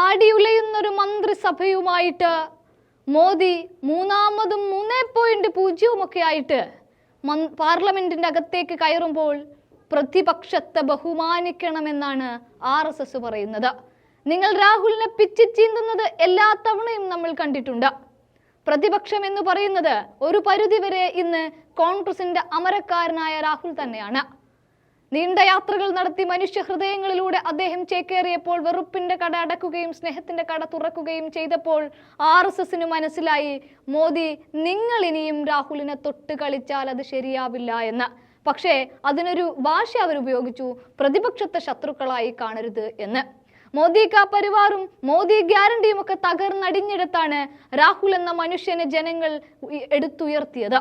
ആടിയുലയുന്നൊരു മന്ത്രിസഭയുമായിട്ട് മോദി മൂന്നാമതും മൂന്നേ പോയിന്റ് പൂജ്യവുമൊക്കെ ആയിട്ട് പാർലമെന്റിന്റെ അകത്തേക്ക് കയറുമ്പോൾ പ്രതിപക്ഷത്തെ ബഹുമാനിക്കണമെന്നാണ് ആർ എസ് എസ് പറയുന്നത്. നിങ്ങൾ രാഹുലിനെ പിച്ചി ചീന്തുന്നത് എല്ലാ തവണയും നമ്മൾ കണ്ടിട്ടുണ്ട്. പ്രതിപക്ഷം എന്ന് പറയുന്നത് ഒരു പരിധിവരെ ഇന്ന് കോൺഗ്രസിന്റെ അമരക്കാരനായ രാഹുൽ തന്നെയാണ്. നീണ്ട യാത്രകൾ നടത്തി മനുഷ്യ ഹൃദയങ്ങളിലൂടെ അദ്ദേഹം ചേക്കേറിയപ്പോൾ വെറുപ്പിന്റെ കട അടക്കുകയും സ്നേഹത്തിന്റെ കട തുറക്കുകയും ചെയ്തപ്പോൾ ആർ എസ് എസിന് മനസ്സിലായി മോദി നിങ്ങൾ ഇനിയും രാഹുലിനെ തൊട്ട് കളിച്ചാൽ അത് ശരിയാവില്ല എന്ന്. പക്ഷേ അതിനൊരു ഭാഷ അവരുപയോഗിച്ചു പ്രതിപക്ഷത്തെ ശത്രുക്കളായി കാണരുത് എന്ന്. മോദി കാ പരിവാറും മോദി ഗ്യാരണ്ടിയുമൊക്കെ തകർന്നടിഞ്ഞെടുത്താണ് രാഹുൽ എന്ന മനുഷ്യനെ ജനങ്ങൾ എടുത്തുയർത്തിയത്.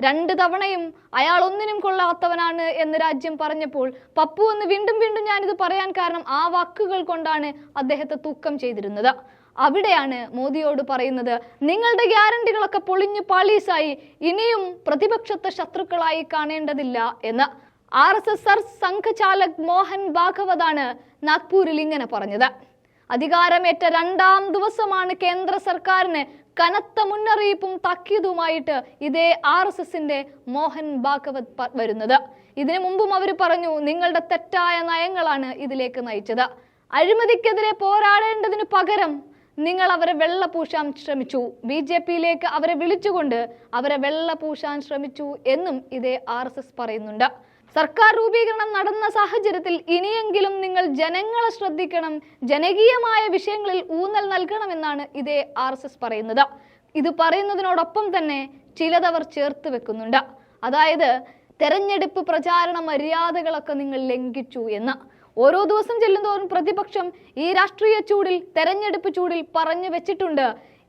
രണ്ട് തവണയും അയാൾ ഒന്നിനും കൊള്ളാത്തവനാണ് എന്ന് രാജ്യം പറഞ്ഞപ്പോൾ പപ്പു എന്ന് വീണ്ടും വീണ്ടും ഞാനിത് പറയാൻ കാരണം ആ വാക്കുകൾ കൊണ്ടാണ് അദ്ദേഹത്തെ തൂക്കം ചെയ്തിരുന്നത്. അവിടെയാണ് മോദിയോട് പറയുന്നത് നിങ്ങളുടെ ഗ്യാരണ്ടികളൊക്കെ പൊളിഞ്ഞു പാളീസായി ഇനിയും പ്രതിപക്ഷത്തെ ശത്രുക്കളായി കാണേണ്ടതില്ല എന്ന്. R S S Sanghchalak Mohan ഭാഗവതാണ് നാഗ്പൂരിൽ ഇങ്ങനെ പറഞ്ഞത്. അധികാരമേറ്റ രണ്ടാം ദിവസമാണ് കേന്ദ്ര സർക്കാരിന് കനത്ത മുന്നറിയിപ്പും താക്കീതുമായിട്ട് ഇതേ ആർ എസ് എസിന്റെ മോഹൻ ഭാഗവത് വരുന്നത്. ഇതിനു മുമ്പും അവർ പറഞ്ഞു നിങ്ങളുടെ തെറ്റായ നയങ്ങളാണ് ഇതിലേക്ക് നയിച്ചത്. അഴിമതിക്കെതിരെ പോരാടേണ്ടതിനു പകരം നിങ്ങൾ അവരെ വെള്ളപൂശാൻ ശ്രമിച്ചു. ബി ജെ പിയിലേക്ക് അവരെ വിളിച്ചുകൊണ്ട് അവരെ വെള്ളപൂശാൻ ശ്രമിച്ചു എന്നും ഇതേ ആർ പറയുന്നുണ്ട്. സർക്കാർ രൂപീകരണം നടന്ന സാഹചര്യത്തിൽ ഇനിയെങ്കിലും നിങ്ങൾ ജനങ്ങളെ ശ്രദ്ധിക്കണം ജനകീയമായ വിഷയങ്ങളിൽ ഊന്നൽ നൽകണമെന്നാണ് ഇതേ ആർ പറയുന്നത്. ഇത് പറയുന്നതിനോടൊപ്പം തന്നെ ചിലതവർ ചേർത്ത് വെക്കുന്നുണ്ട്. അതായത് തെരഞ്ഞെടുപ്പ് പ്രചാരണ മര്യാദകളൊക്കെ നിങ്ങൾ ലംഘിച്ചു എന്ന്. ഓരോ ദിവസം ചെല്ലുന്തോറും പ്രതിപക്ഷം ഈ രാഷ്ട്രീയ ചൂടിൽ തെരഞ്ഞെടുപ്പ് ചൂടിൽ പറഞ്ഞു വെച്ചിട്ടുണ്ട്.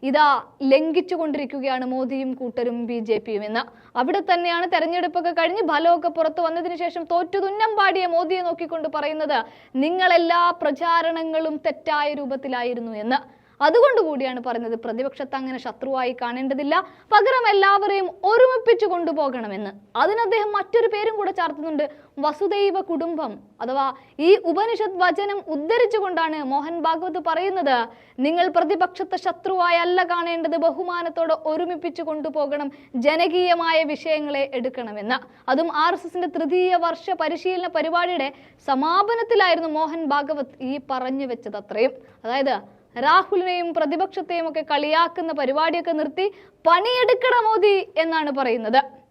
ഇതാ ലംഘിച്ചുകൊണ്ടിരിക്കുകയാണ് മോദിയും കൂട്ടരും ബി ജെ പിയും എന്ന്. അവിടെ തന്നെയാണ് തെരഞ്ഞെടുപ്പൊക്കെ കഴിഞ്ഞ് ഫലമൊക്കെ പുറത്തു വന്നതിന് ശേഷം തോറ്റു പാടിയ മോദിയെ നോക്കിക്കൊണ്ട് പറയുന്നത് നിങ്ങളെല്ലാ പ്രചാരണങ്ങളും തെറ്റായ രൂപത്തിലായിരുന്നു എന്ന്. അതുകൊണ്ട് കൂടിയാണ് പറയുന്നത് പ്രതിപക്ഷത്തെ അങ്ങനെ ശത്രുവായി കാണേണ്ടതില്ല. പകരം എല്ലാവരെയും ഒരുമിപ്പിച്ചു കൊണ്ടുപോകണമെന്ന്. അതിന് അദ്ദേഹം മറ്റൊരു പേരും കൂടെ ചാർത്തുന്നുണ്ട്. വസുദൈവ കുടുംബം അഥവാ ഈ ഉപനിഷത് വചനം ഉദ്ധരിച്ചുകൊണ്ടാണ് മോഹൻ ഭാഗവത് പറയുന്നത്. നിങ്ങൾ പ്രതിപക്ഷത്തെ ശത്രുവായല്ല കാണേണ്ടത്. ബഹുമാനത്തോടെ ഒരുമിപ്പിച്ചു കൊണ്ടുപോകണം. ജനകീയമായ വിഷയങ്ങളെ എടുക്കണമെന്ന്. അതും ആർ എസ് എസിന്റെ തൃതീയ വർഷ പരിശീലന പരിപാടിയുടെ സമാപനത്തിലായിരുന്നു മോഹൻ ഭാഗവത് ഈ പറഞ്ഞു വെച്ചത് അത്രയും. അതായത് രാഹുലിനെയും പ്രതിപക്ഷത്തെയും ഒക്കെ കളിയാക്കുന്ന പരിപാടിയൊക്കെ നിർത്തി പണിയെടുക്കണ മോദി എന്നാണ് പറയുന്നത്.